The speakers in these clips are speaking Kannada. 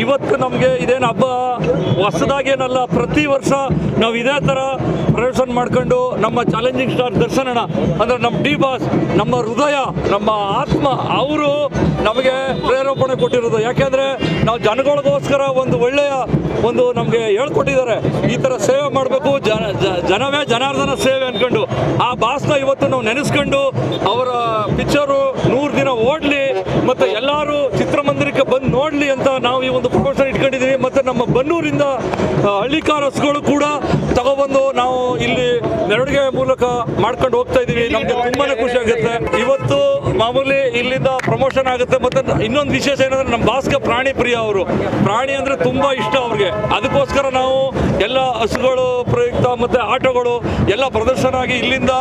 ಇವತ್ತು ನಮಗೆ ಇದೇನು ಹಬ್ಬ ಹೊಸದಾಗೇನಲ್ಲ, ಪ್ರತಿ ವರ್ಷ ನಾವು ಇದೇ ಥರ ಪ್ರದರ್ಶನ ಮಾಡ್ಕೊಂಡು ನಮ್ಮ ಚಾಲೆಂಜಿಂಗ್ ಸ್ಟಾರ್ ದರ್ಶನ ಅಂದರೆ ನಮ್ಮ ಡಿ ಬಾಸ್ ನಮ್ಮ ಹೃದಯ, ನಮ್ಮ ಆತ್ಮ, ಅವರು ನಮಗೆ ಪ್ರೇರೇಪಣೆ ಕೊಟ್ಟಿರೋದು. ಯಾಕೆಂದರೆ ನಾವು ಜನಗಳಿಗೋಸ್ಕರ ಒಂದು ಒಳ್ಳೆಯ ಒಂದು ನಮಗೆ ಹೇಳ್ಕೊಟ್ಟಿದ್ದಾರೆ. ಈ ಥರ ಸೇವೆ ಮಾಡಬೇಕು, ಜನ ಜನವೇ ಜನಾರ್ದನ ಸೇವೆ ಅಂದ್ಕೊಂಡು ಆ ಬಾಸ್ನ ಇವತ್ತು ನಾವು ನೆನೆಸ್ಕೊಂಡು ಅವರ ಪಿಕ್ಚರು ನೂರು ದಿನ ಓಡಲಿ, ಮತ್ತು ಎಲ್ಲರೂ ಚಿತ್ರಮಂದಿರಕ್ಕೆ ಬಂದು ನೋಡಲಿ ಅಂತ ನಾವು ಈ ಒಂದು ಪ್ರಮೋಷನ್ ಇಟ್ಕೊಂಡಿದ್ದೀವಿ ಮತ್ತು ನಮ್ಮ ಬನ್ನೂರಿಂದ ಹಳ್ಳಿ ಹಸುಗಳು ಕೂಡ ತಗೊಬಂದು ನಾವು ಇಲ್ಲಿ ಮೆರವಣಿಗೆ ಮೂಲಕ ಮಾಡ್ಕೊಂಡು ಹೋಗ್ತಾ ಇದ್ದೀವಿ ನಮಗೆ ತುಂಬಾ ಖುಷಿ ಆಗುತ್ತೆ. ಇವತ್ತು ಮಾಮೂಲಿ ಇಲ್ಲಿಂದ ಪ್ರಮೋಷನ್ ಆಗುತ್ತೆ. ಮತ್ತು ಇನ್ನೊಂದು ವಿಶೇಷ ಏನಂದ್ರೆ ನಮ್ಮ ಭಾಸ್ಕ ಪ್ರಾಣಿ ಪ್ರಿಯ ಅವರು. ಪ್ರಾಣಿ ಅಂದರೆ ತುಂಬ ಇಷ್ಟ ಅವ್ರಿಗೆ. ಅದಕ್ಕೋಸ್ಕರ ನಾವು ಎಲ್ಲ ಹಸುಗಳು ಪ್ರಯುಕ್ತ ಮತ್ತು ಆಟೋಗಳು ಎಲ್ಲ ಪ್ರದರ್ಶನ ಆಗಿ ಇಲ್ಲಿಂದ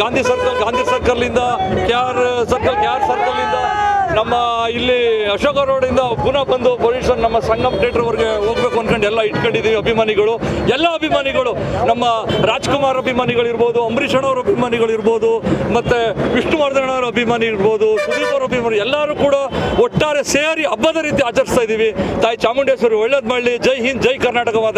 Gandhi circle Gandhi ಸರ್ಕಲ್ನಿಂದ K R circle K R circle ಇಂದ ನಮ್ಮ ಇಲ್ಲಿ ಅಶೋಕ ರೋಡ್ ಇಂದ ಪುನಃ ಬಂದು ಪೊಲೀಸರು ನಮ್ಮ ಸಂಗಮ್ ಥಿಯೇಟರ್ ವರೆಗೆ ಹೋಗ್ಬೇಕು ಅಂದ್ಕೊಂಡು ಎಲ್ಲ ಇಟ್ಕೊಂಡಿದ್ದೀವಿ ಅಭಿಮಾನಿಗಳು. ಎಲ್ಲ ಅಭಿಮಾನಿಗಳು, ನಮ್ಮ ರಾಜ್ಕುಮಾರ್ ಅಭಿಮಾನಿಗಳು ಇರ್ಬೋದು ಅಂಬರೀಷ್ ಅಣ್ಣವ್ರ ಅಭಿಮಾನಿಗಳು ಇರ್ಬೋದು ಮತ್ತೆ ವಿಷ್ಣುವರ್ಧನ್ ಅವರ ಅಭಿಮಾನಿ ಇರ್ಬೋದು ಸುದೀಪ್ ಅವರ ಅಭಿಮಾನಿ, ಎಲ್ಲರೂ ಕೂಡ ಒಟ್ಟಾರೆ ಸೇರಿ ಹಬ್ಬದ ರೀತಿ ಆಚರಿಸ್ತಾ ಇದ್ದೀವಿ. ತಾಯಿ ಚಾಮುಂಡೇಶ್ವರಿ ಒಳ್ಳೇದು ಮಾಡಲಿ. ಜೈ ಹಿಂದ್, ಜೈ ಕರ್ನಾಟಕವಾದ